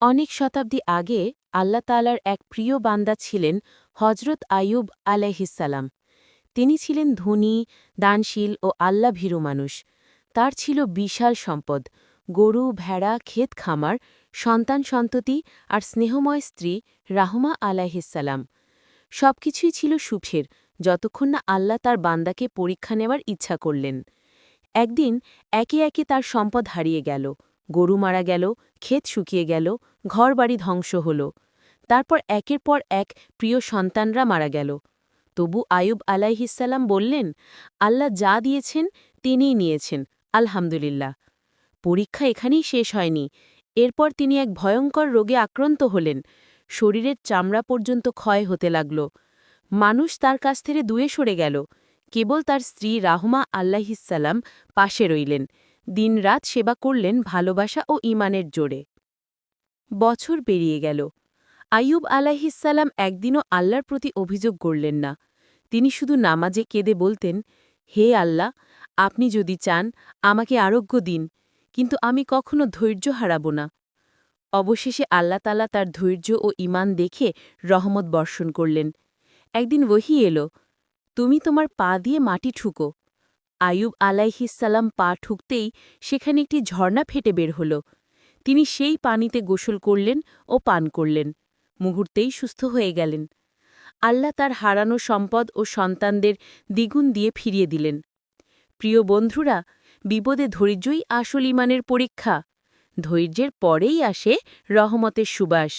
অনেক শতাব্দী আগে আল্লাহ তালার এক প্রিয় বান্দা ছিলেন হজরত আয়ুব আলাইহিসালাম তিনি ছিলেন ধনী, দানশীল ও আল্লাহ ভীরু মানুষ। তার ছিল বিশাল সম্পদ, গরু, ভেড়া, ক্ষেত খামার, সন্তান সন্ততি আর স্নেহময় স্ত্রী রাহমা আলাইহিসালাম সবকিছুই ছিল সুখের, যতক্ষণ না আল্লাহ তার বান্দাকে পরীক্ষা নেওয়ার ইচ্ছা করলেন। একদিন একে একে তার সম্পদ হারিয়ে গেল। গরু মারা গেল, ক্ষেত শুকিয়ে গেল, ঘরবাড়ি ধ্বংস হল। তারপর একের পর এক প্রিয় সন্তানরা মারা গেল। তবু আয়ুব আলাইহিসাল্লাম বললেন, আল্লাহ যা দিয়েছেন তিনিই নিয়েছেন, আলহামদুলিল্লাহ। পরীক্ষা এখানেই শেষ হয়নি। এরপর তিনি এক ভয়ঙ্কর রোগে আক্রান্ত হলেন। শরীরের চামড়া পর্যন্ত ক্ষয় হতে লাগল। মানুষ তার কাছ থেকে দুয়ে সরে গেল। কেবল তার স্ত্রী রাহমা আল্লাহিসাল্লাম পাশে রইলেন। দিনরাত সেবা করলেন ভালোবাসা ও ইমানের জোরে। বছর পেরিয়ে গেল। আইয়ুব আলাহিসাল্লাম একদিনও আল্লাহর প্রতি অভিযোগ করলেন না। তিনি শুধু নামাজে কেঁদে বলতেন, হে আল্লাহ, আপনি যদি চান, আমাকে আরোগ্য দিন, কিন্তু আমি কখনো ধৈর্য হারাব না। অবশেষে আল্লাহ তালা তার ধৈর্য ও ইমান দেখে রহমত বর্ষণ করলেন। একদিন ওহি এলো, তুমি তোমার পা দিয়ে মাটি ঠুকো আয়ুব আলাইহিসাল্লাম পা ঠুকতেই সেখানে একটি ঝর্ণা ফেটে বের হল। তিনি সেই পানিতে গোসল করলেন ও পান করলেন। মুহূর্তেই সুস্থ হয়ে গেলেন। আল্লাহ তার হারানো সম্পদ ও সন্তানদের দ্বিগুণ দিয়ে ফিরিয়ে দিলেন। প্রিয় বন্ধুরা, বিপদে ধৈর্যই আসল ইমানের পরীক্ষা। ধৈর্যের পরেই আসে রহমতের সুবাস।